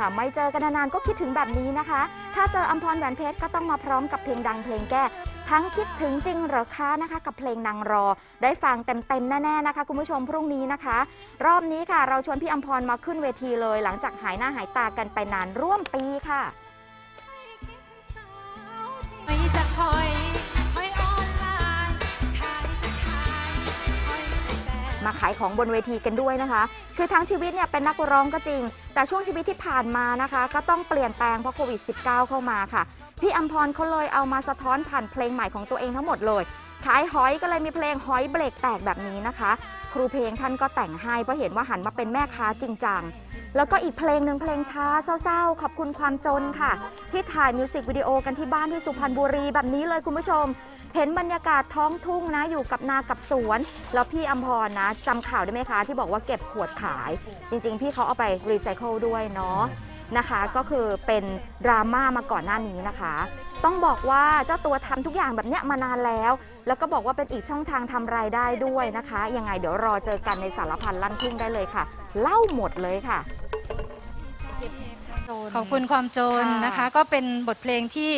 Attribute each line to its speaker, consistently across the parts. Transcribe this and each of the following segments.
Speaker 1: ค่ะ ไม่เจอกันนานๆก็คิดถึงแบบนี้นะคะ ถ้าเจออัมพรแหวนเพชรก็ต้องมาพร้อมกับเพลงดังเพลงแก้ทั้งคิดถึงจริงหรอคะนะคะ กับเพลงนางรอ ได้ฟังเต็มๆ แน่ๆนะคะ คุณผู้ชมพรุ่งนี้นะคะ รอบนี้ค่ะ เราชวนพี่อัมพรมาขึ้นเวทีเลย หลังจากหายหน้าหายตากันไปนานร่วมปีค่ะ
Speaker 2: มาขาย
Speaker 1: ของบนเวทีกันด้วยนะคะ คือทั้งชีวิตเนี่ยเป็นนักร้องก็จริง แต่ช่วงชีวิตที่ผ่านมานะคะ ก็ต้องเปลี่ยนแปลงเพราะโควิด -19 เข้ามาค่ะ พี่อัมพรเขาเลยเอามาสะท้อนผ่านเพลงใหม่ของตัวเองทั้งหมดเลยขายหอยก็เลยมีเพลงหอยเบรกแตกแบบนี้นะคะ ครูเพลงท่านก็แต่งให้เพราะเห็นว่าหันมาเป็นแม่ค้าจริงจัง แล้วก็อีกเพลงหนึ่งเพลงช้าเศร้าๆ ขอบคุณความจนค่ะ ที่ถ่ายมิวสิกวิดีโอกันที่บ้านที่สุพรรณบุรีแบบนี้เลยคุณผู้ชม เห็นบรรยากาศท้องทุ่งนะอยู่กับนากับสวน แล้วพี่อัมพรนะจำข่าวได้ไหมคะ ที่บอกว่าเก็บขวดขาย จริงๆ พี่เขาเอาไปรีไซเคิลด้วยเนาะ นะคะ ก็คือเป็นดราม่ามาก่อนหน้านี้นะคะ ต้องบอกว่าเจ้าตัวทำทุกอย่างแบบเนี้ยมานานแล้ว แล้วก็บอกว่าเป็นอีกช่องทางทำรายได้ด้วยนะคะ ยังไงเดี๋ยวรอเจอกันในสารพันลั่นทุ่งได้เลยค่ะ เล่าหมดเลยค่ะ
Speaker 3: ขอบคุณความจน
Speaker 1: ค่ะ
Speaker 3: นะคะ ก็เป็นบทเพลงที่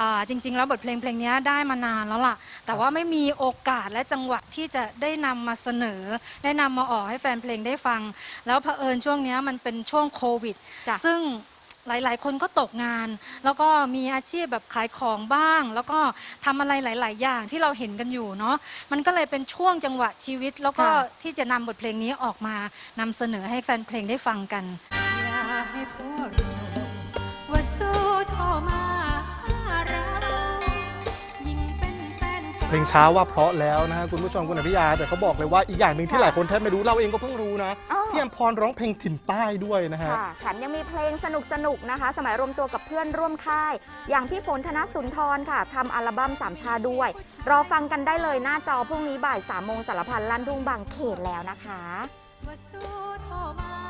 Speaker 3: อ่าจริง ๆ แล้วบทเพลงเพลงนี้ได้มานานแล้วล่ะ แต่ว่าไม่มีโอกาสและจังหวะที่จะได้นำมาเสนอ ได้นำมาออกให้แฟนเพลงได้ฟัง แล้วเผอิญช่วงเนี้ยมันเป็นช่วงโควิด
Speaker 1: จ้ะ
Speaker 3: ซึ่งหลายๆ คนก็ตกงาน แล้วก็มีอาชีพแบบขายของบ้าง แล้วก็ทำอะไรหลาย ๆ อย่างที่เราเห็นกันอยู่เนาะมันก็เลยเป็นช่วงจังหวะชีวิต แล้วก็
Speaker 1: ค่ะ
Speaker 3: ที่จะนำบทเพลงนี้ออกมานำเสนอให้แฟนเพลงได้ฟังกัน
Speaker 2: อย่าให้พ่อรู้
Speaker 4: เพลงช้าว่าเพราะแล้วนะฮะคุณผู้ชมคุณอภิยาแต่เขาบอกเลยว่าอีกอย่างหนึ่งที่หลายคนแทบไม่รู้เราเองก็เพิ่งรู้นะ
Speaker 1: อ้อ
Speaker 4: พี่อัมพรร้องเพลงถิ่นใต้ด้วยนะฮะ
Speaker 1: ค่ะแถมยังมีเพลงสนุกๆนะคะ สมัยรวมตัวกับเพื่อนร่วมค่าย อย่างพี่ฝนธนสุนทรค่ะทำอัลบั้มสามชาด้วย รอฟังกันได้เลยหน้าจอพรุ่งนี้บ่ายสามโมงสารพันลั่นทุ่งบางเขตแล้วนะคะ
Speaker 2: ว่าสู้โทรมา